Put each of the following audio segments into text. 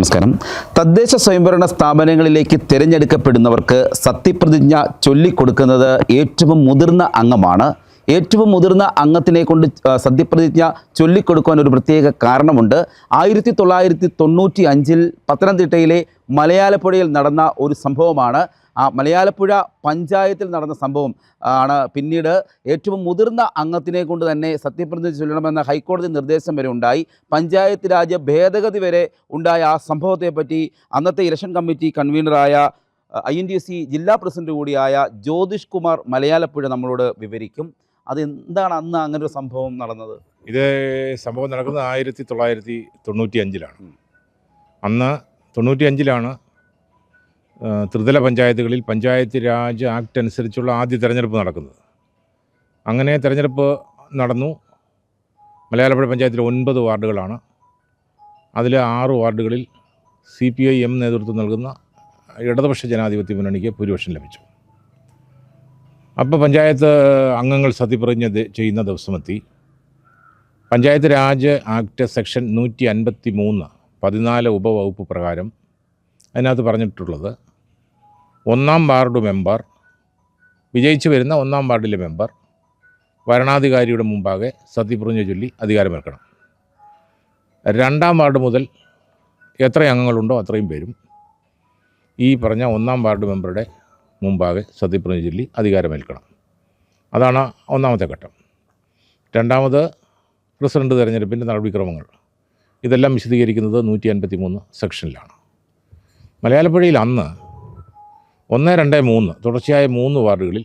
നമസ്കാരം. തദ്ദേശ സ്വയംഭരണ സ്ഥാപനങ്ങളിലേക്ക് തിരഞ്ഞെടുക്കപ്പെടുന്നവർക്ക് സത്യപ്രതിജ്ഞ ചൊല്ലിക്കൊടുക്കുന്നത് ഏറ്റവും മുതിർന്ന അംഗമാണ്. ഏറ്റവും മുതിർന്ന അംഗത്തിനെ കൊണ്ട് സത്യപ്രതിജ്ഞ ചൊല്ലിക്കൊടുക്കുവാൻ ഒരു പ്രത്യേക കാരണമുണ്ട്. ആയിരത്തി തൊള്ളായിരത്തി തൊണ്ണൂറ്റി അഞ്ചിൽ പത്തനംതിട്ടയിലെ മലയാലപ്പുഴയിൽ നടന്ന ഒരു സംഭവമാണ്. ആ മലയാലപ്പുഴ പഞ്ചായത്തിൽ നടന്ന സംഭവം ആണ് പിന്നീട് ഏറ്റവും മുതിർന്ന അംഗത്തിനെ കൊണ്ട് തന്നെ സത്യപ്രതിജ്ഞ ചൊല്ലണമെന്ന ഹൈക്കോടതി നിർദ്ദേശം വരെ ഉണ്ടായി. പഞ്ചായത്ത് രാജ് ഭേദഗതി വരെ ഉണ്ടായ ആ സംഭവത്തെപ്പറ്റി അന്നത്തെ ഇലക്ഷൻ കമ്മിറ്റി കൺവീനറായ ഐ എൻ ഡി സി ജില്ലാ പ്രസിഡന്റ് കൂടിയായ ജ്യോതിഷ് കുമാർ മലയാലപ്പുഴ നമ്മളോട് വിവരിക്കും. അതെന്താണ് അന്ന് അങ്ങനെ ഒരു സംഭവം നടന്നത്? ഇത് സംഭവം നടക്കുന്നത് ആയിരത്തി തൊള്ളായിരത്തി തൊണ്ണൂറ്റി അഞ്ചിലാണ് അന്ന് തൊണ്ണൂറ്റി അഞ്ചിലാണ് ത്രിതല പഞ്ചായത്തുകളിൽ പഞ്ചായത്ത് രാജ് ആക്ട് അനുസരിച്ചുള്ള ആദ്യ തെരഞ്ഞെടുപ്പ് നടക്കുന്നത്. അങ്ങനെ തെരഞ്ഞെടുപ്പ് നടന്നു. മലയാളപ്പുഴ പഞ്ചായത്തിലെ ഒൻപത് വാർഡുകളാണ്. അതിൽ ആറ് വാർഡുകളിൽ സി പി ഐ എം നേതൃത്വം നൽകുന്ന ഇടതുപക്ഷ ജനാധിപത്യ മുന്നണിക്ക് ഭൂരിപക്ഷം ലഭിച്ചു. അപ്പോൾ പഞ്ചായത്ത് അംഗങ്ങൾ സത്യപ്രതിജ്ഞ ചെയ്യുന്ന ദിവസമെത്തി. പഞ്ചായത്ത് രാജ് ആക്ട് സെക്ഷൻ നൂറ്റി അൻപത്തി മൂന്ന് പതിനാല് ഉപവകുപ്പ് പ്രകാരം അതിനകത്ത് പറഞ്ഞിട്ടുള്ളത് ഒന്നാം വാർഡ് മെമ്പർ വിജയിച്ചു വരുന്ന ഒന്നാം വാർഡിലെ മെമ്പർ ഭരണാധികാരിയുടെ മുമ്പാകെ സത്യപ്രതിജ്ഞ ചൊല്ലി അധികാരമേൽക്കണം. രണ്ടാം വാർഡ് മുതൽ എത്ര അംഗങ്ങളുണ്ടോ അത്രയും പേരും ഈ പറഞ്ഞ ഒന്നാം വാർഡ് മെമ്പറുടെ മുമ്പാകെ സത്യപ്രതിജ്ഞ ചൊല്ലി അധികാരമേൽക്കണം. അതാണ് ഒന്നാമത്തെ ഘട്ടം. രണ്ടാമത് പ്രസിഡന്റ് തെരഞ്ഞെടുപ്പിന്റെ നടപടിക്രമങ്ങൾ. ഇതെല്ലാം വിശദീകരിക്കുന്നത് നൂറ്റി അൻപത്തി മൂന്ന് സെക്ഷനിലാണ്. മലയാളപ്പുഴയിൽ അന്ന് ഒന്ന് രണ്ട് മൂന്ന്. തുടർച്ചയായ മൂന്ന് വാർഡുകളിൽ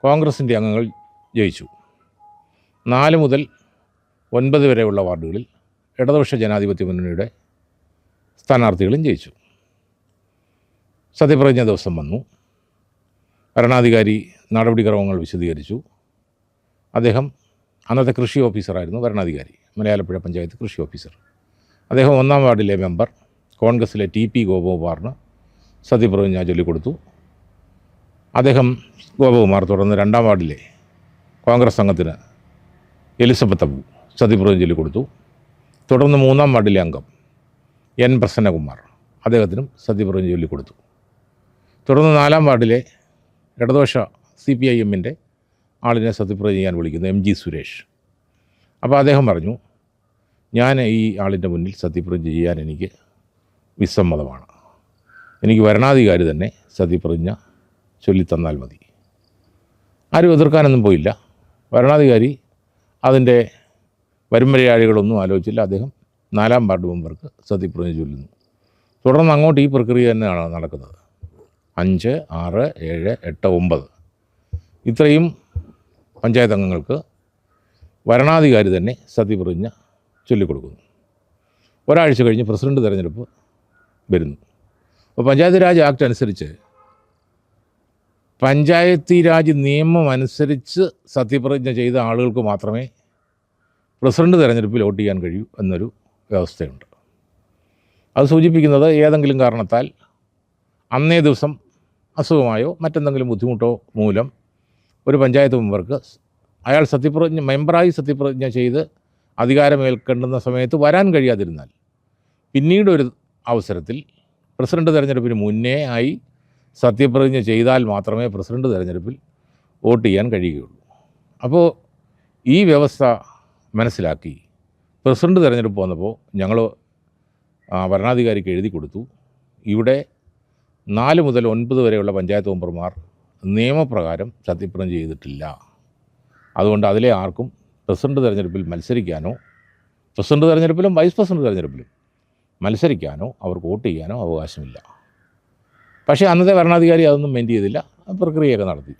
കോൺഗ്രസിന്റെ അംഗങ്ങൾ ജയിച്ചു. നാല് മുതൽ ഒൻപത് വരെയുള്ള വാർഡുകളിൽ ഇടതുപക്ഷ ജനാധിപത്യ മുന്നണിയുടെ സ്ഥാനാർത്ഥികളും ജയിച്ചു. സത്യപ്രതിജ്ഞ ദിവസം വന്നു. ഭരണാധികാരി നടപടിക്രമങ്ങൾ വിശദീകരിച്ചു. അദ്ദേഹം അന്നത്തെ കൃഷി ഓഫീസറായിരുന്നു ഭരണാധികാരി. മലയാളപ്പുഴ പഞ്ചായത്ത് കൃഷി ഓഫീസർ. അദ്ദേഹം ഒന്നാം വാർഡിലെ മെമ്പർ കോൺഗ്രസിലെ ടി പി ഗോപകുമാറിന് സത്യപ്രതിജ്ഞ ചൊല്ലിക്കൊടുത്തു. അദ്ദേഹം ഗോപകുമാർ തുടർന്ന് രണ്ടാം വാർഡിലെ കോൺഗ്രസ് അംഗത്തിന് എലിസബത്ത് അബു സത്യപ്രതിജ്ഞ ചൊല്ലിക്കൊടുത്തു. തുടർന്ന് മൂന്നാം വാർഡിലെ അംഗം എൻ പ്രസന്നകുമാർ അദ്ദേഹത്തിനും സത്യപ്രതിജ്ഞ ചൊല്ലിക്കൊടുത്തു. തുടർന്ന് നാലാം വാർഡിലെ ഇടതുപക്ഷ സി പി ഐ എമ്മിന്റെ ആളിനെ സത്യപ്രതിജ്ഞ ചെയ്യാൻ വിളിക്കുന്നു എം ജി സുരേഷ്. അപ്പോൾ അദ്ദേഹം പറഞ്ഞു ഞാൻ ഈ ആളിന്റെ മുന്നിൽ സത്യപ്രതിജ്ഞ ചെയ്യാൻ എനിക്ക് വിസമ്മതമാണ്. എനിക്ക് ഭരണാധികാരി തന്നെ സത്യപ്രതിജ്ഞ ചൊല്ലിത്തന്നാൽ മതി. ആരും എതിർക്കാനൊന്നും പോയില്ല. ഭരണാധികാരി അതിന്റെ വരുംവരയാഴികളൊന്നും ആലോചിച്ചില്ല. അദ്ദേഹം നാലാം വാർഡ് മെമ്പർക്ക് സത്യപ്രതിജ്ഞ ചൊല്ലുന്നു. തുടർന്ന് അങ്ങോട്ട് ഈ പ്രക്രിയ തന്നെയാണ് നടക്കുന്നത്. അഞ്ച് ആറ് ഏഴ് എട്ട് ഒമ്പത്. ഇത്രയും പഞ്ചായത്ത് അംഗങ്ങൾക്ക് ഭരണാധികാരി തന്നെ സത്യപ്രതിജ്ഞ ചൊല്ലിക്കൊടുക്കുന്നു. ഒരാഴ്ച കഴിഞ്ഞ് പ്രസിഡന്റ് തിരഞ്ഞെടുപ്പ് വരുന്നു. അപ്പോൾ പഞ്ചായത്ത് രാജ് ആക്ട് അനുസരിച്ച് പഞ്ചായത്തി രാജ് നിയമം അനുസരിച്ച് സത്യപ്രതിജ്ഞ ചെയ്ത ആളുകൾക്ക് മാത്രമേ പ്രസിഡന്റ് തിരഞ്ഞെടുപ്പിൽ വോട്ട് ചെയ്യാൻ കഴിയൂ എന്നൊരു വ്യവസ്ഥയുണ്ട്. അത് സൂചിപ്പിക്കുന്നത് ഏതെങ്കിലും കാരണത്താൽ അന്നേ ദിവസം അസുഖമായോ മറ്റെന്തെങ്കിലും ബുദ്ധിമുട്ടോ മൂലം ഒരു പഞ്ചായത്ത് മെമ്പർക്ക് അയാൾ സത്യപ്രതിജ്ഞ മെമ്പറായി സത്യപ്രതിജ്ഞ ചെയ്ത് അധികാരമേൽക്കേണ്ടുന്ന സമയത്ത് വരാൻ കഴിയാതിരുന്നാൽ പിന്നീടൊരു അവസരത്തിൽ പ്രസിഡന്റ് തെരഞ്ഞെടുപ്പിന് മുന്നേ ആയി സത്യപ്രതിജ്ഞ ചെയ്താൽ മാത്രമേ പ്രസിഡന്റ് തെരഞ്ഞെടുപ്പിൽ വോട്ട് ചെയ്യാൻ കഴിയുകയുള്ളൂ. അപ്പോൾ ഈ വ്യവസ്ഥ മനസ്സിലാക്കി പ്രസിഡന്റ് തെരഞ്ഞെടുപ്പ് വന്നപ്പോൾ ഞങ്ങൾ ഭരണാധികാരിക്ക് എഴുതി കൊടുത്തു. ഇവിടെ നാല് മുതൽ ഒൻപത് വരെയുള്ള പഞ്ചായത്ത് മെമ്പർമാർ നിയമപ്രകാരം സത്യപ്രതിജ്ഞ ചെയ്തിട്ടില്ല. അതുകൊണ്ട് അതിലെ ആർക്കും പ്രസിഡന്റ് തിരഞ്ഞെടുപ്പിൽ മത്സരിക്കാനോ പ്രസിഡന്റ് തിരഞ്ഞെടുപ്പിലും വൈസ് പ്രസിഡന്റ് തെരഞ്ഞെടുപ്പിലും മത്സരിക്കാനോ അവർക്ക് വോട്ട് ചെയ്യാനോ അവകാശമില്ല. പക്ഷേ അന്നത്തെ ഭരണാധികാരി അതൊന്നും മെയിൻ ചെയ്തില്ല. പ്രക്രിയയൊക്കെ നടത്തി.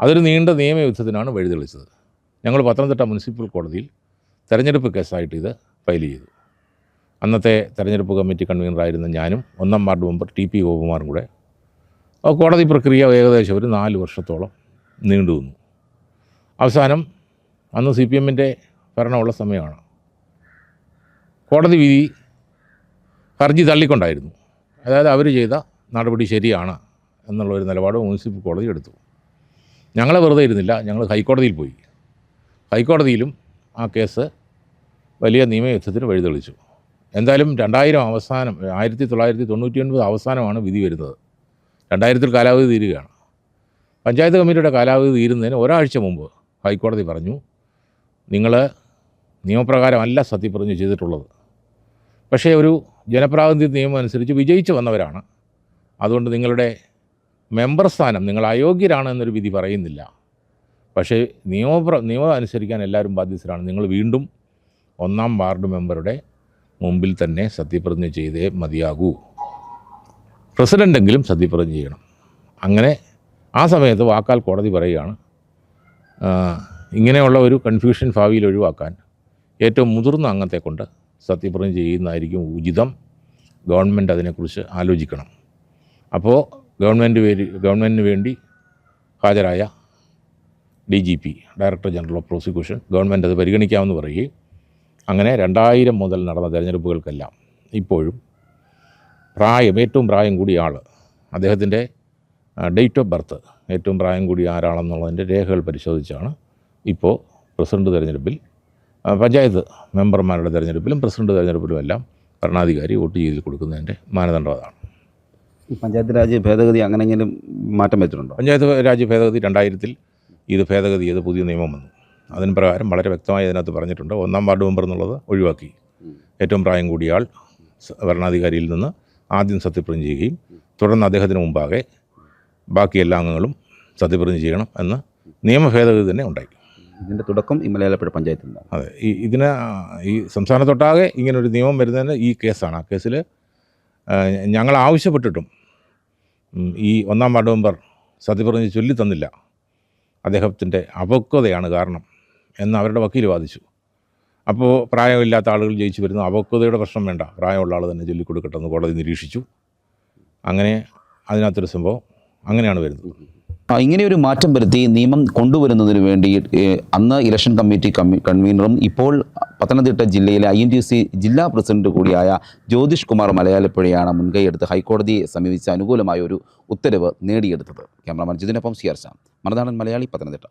അതൊരു നീണ്ട നിയമയുദ്ധത്തിനാണ് വഴിതെളിച്ചത്. ഞങ്ങൾ പത്തനംതിട്ട മുനിസിപ്പൽ കോടതിയിൽ തെരഞ്ഞെടുപ്പ് കേസായിട്ട് ഇത് ഫയൽ ചെയ്തു. അന്നത്തെ തെരഞ്ഞെടുപ്പ് കമ്മിറ്റി കൺവീനറായിരുന്ന ഞാനും ഒന്നാം വാർഡ് മെമ്പർ ടി പി ഗോപകുമാറും കൂടെ കോടതി പ്രക്രിയ ഏകദേശം ഒരു നാല് വർഷത്തോളം നീണ്ടു വന്നു അവസാനം അന്ന് സി പി എമ്മിന്റെ ഭരണമുള്ള സമയമാണ്. കോടതി വിധി ഹർജി തള്ളിക്കൊണ്ടായിരുന്നു. അതായത് അവർ ചെയ്ത നടപടി ശരിയാണ് എന്നുള്ള ഒരു നിലപാട് മുനിസിപ്പൽ കോടതി എടുത്തു. ഞങ്ങളെ വെറുതെ ഇരുന്നില്ല. ഞങ്ങൾ ഹൈക്കോടതിയിൽ പോയി. ഹൈക്കോടതിയിലും ആ കേസ് വലിയ നിയമയുദ്ധത്തിന് വഴിതെളിച്ചു. എന്തായാലും രണ്ടായിരം അവസാനം ആയിരത്തി തൊള്ളായിരത്തി തൊണ്ണൂറ്റി ഒൻപത് അവസാനമാണ് വിധി വരുന്നത്. രണ്ടായിരത്തിൽ കാലാവധി തീരുകയാണ്. പഞ്ചായത്ത് കമ്മിറ്റിയുടെ കാലാവധി തീരുന്നതിന് ഒരാഴ്ച മുമ്പ് ഹൈക്കോടതി പറഞ്ഞു നിങ്ങൾ നിയമപ്രകാരമല്ല സത്യപ്രതിജ്ഞ ചെയ്തിട്ടുള്ളത്. പക്ഷേ ഒരു ജനപ്രാതിനിധ്യ നിയമം അനുസരിച്ച് വിജയിച്ചു വന്നവരാണ്. അതുകൊണ്ട് നിങ്ങളുടെ മെമ്പർ സ്ഥാനം നിങ്ങൾ അയോഗ്യരാണ് എന്നൊരു വിധി പറയുന്നില്ല. പക്ഷേ നിയമപ്ര നിയമം അനുസരിക്കാൻ എല്ലാവരും ബാധ്യസ്ഥരാണ്. നിങ്ങൾ വീണ്ടും ഒന്നാം വാർഡ് മെമ്പറുടെ മുമ്പിൽ തന്നെ സത്യപ്രതിജ്ഞ ചെയ്തേ മതിയാകൂ. പ്രസിഡന്റെങ്കിലും സത്യപ്രതിജ്ഞ ചെയ്യണം. അങ്ങനെ ആ സമയത്ത് വാക്കാൽ കോടതി പറയുകയാണ് ഇങ്ങനെയുള്ള ഒരു കൺഫ്യൂഷൻ ഭാവിയിൽ ഒഴിവാക്കാൻ ഏറ്റവും മുതിർന്ന അംഗത്തെ കൊണ്ട് സത്യപ്രതിജ്ഞ ചെയ്യുന്നതായിരിക്കും ഉചിതം. ഗവൺമെന്റ് അതിനെക്കുറിച്ച് ആലോചിക്കണം. അപ്പോൾ ഗവൺമെന്റ് വേണ്ടി ഗവൺമെന്റിന് വേണ്ടി ഹാജരായ D G P director general of prosecution government അത് പരിഗണിക്കാമെന്ന് പറയുകയും അങ്ങനെ രണ്ടായിരം മുതൽ നടന്ന തിരഞ്ഞെടുപ്പുകൾക്കെല്ലാം ഇപ്പോഴും പ്രായം ഏറ്റവും പ്രായം കൂടിയ ആൾ അദ്ദേഹത്തിന്റെ ഡേറ്റ് ഓഫ് ബർത്ത് ഏറ്റവും പ്രായം കൂടിയ ആരാണെന്നുള്ളതിന്റെ രേഖകൾ പരിശോധിച്ചാണ് ഇപ്പോൾ പ്രസിഡന്റ് തെരഞ്ഞെടുപ്പിൽ പഞ്ചായത്ത് മെമ്പർമാരുടെ തിരഞ്ഞെടുപ്പിലും പ്രസിഡന്റ് തെരഞ്ഞെടുപ്പിലും എല്ലാം ഭരണാധികാരി വോട്ട് ചെയ്ത് കൊടുക്കുന്നതിന്റെ മാനദണ്ഡം അതാണ് ഈ പഞ്ചായത്ത് രാജ് ഭേദഗതി അങ്ങനെയെങ്കിലും മാറ്റം വെച്ചിട്ടുണ്ടോ? പഞ്ചായത്ത് രാജ്യ ഭേദഗതി രണ്ടായിരത്തിൽ ഇത് ഭേദഗതി ചെയ്ത് പുതിയ നിയമം വന്നു. അതിന് പ്രകാരം വളരെ വ്യക്തമായി അതിനകത്ത് പറഞ്ഞിട്ടുണ്ട് ഒന്നാം വാർഡ് മെമ്പർ എന്നുള്ളത് ഒഴിവാക്കി. ഏറ്റവും പ്രായം കൂടിയ ആൾ ഭരണാധികാരിയിൽ നിന്ന് ആദ്യം സത്യപ്രതിജ്ഞ ചെയ്യുകയും തുടർന്ന് അദ്ദേഹത്തിന് മുമ്പാകെ ബാക്കി എല്ലാ അംഗങ്ങളും സത്യപ്രതിജ്ഞ ചെയ്യണം എന്ന് നിയമ ഭേദഗതി തന്നെ ഉണ്ടായി. ഇതിന്റെ തുടക്കം ഈ മലയാളപ്പുഴ പഞ്ചായത്തിൽ നിന്നാണ്. അതെ. ഈ ഇതിന് ഈ സംസ്ഥാനത്തൊട്ടാകെ ഇങ്ങനൊരു നിയമം വരുന്നതിന് ഈ കേസാണ്. ആ കേസിൽ ഞങ്ങൾ ആവശ്യപ്പെട്ടിട്ടും ഈ ഒന്നാം വാർഡ് മെമ്പർ സത്യപ്രതിജ്ഞ ചൊല്ലി തന്നില്ല. അദ്ദേഹത്തിന്റെ അപക്വതയാണ് കാരണം എന്ന് അവരുടെ വക്കീൽ വാദിച്ചു. അപ്പോൾ പ്രായമില്ലാത്ത ആളുകൾ ജയിച്ചു വരുന്നു അപക്വതയുടെ പ്രശ്നം വേണ്ട. പ്രായമുള്ള ആൾ തന്നെ ചൊല്ലിക്കൊടുക്കട്ടെ എന്ന് കോടതി നിരീക്ഷിച്ചു. അങ്ങനെ അതിനകത്തൊരു സംഭവം അങ്ങനെയാണ് വരുന്നത്. ഇങ്ങനെ ഒരു മാറ്റം വരുത്തി നിയമം കൊണ്ടുവരുന്നതിന് വേണ്ടി അന്ന് ഇലക്ഷൻ കമ്മിറ്റി കമ്മി കൺവീനറും ഇപ്പോൾ പത്തനംതിട്ട ജില്ലയിലെ ഐ എൻ ടി സി ജില്ലാ പ്രസിഡന്റ് കൂടിയായ ജ്യോതിഷ് കുമാർ മലയാളപ്പുഴയാണ് മുൻകൈയെടുത്ത് ഹൈക്കോടതിയെ സമീപിച്ച അനുകൂലമായ ഒരു ഉത്തരവ് നേടിയെടുത്തത്. ക്യാമറമാൻ ജിതിനൊപ്പം സി ആർ ശ്യാം. മറുനാടൻ മലയാളി പത്തനംതിട്ട.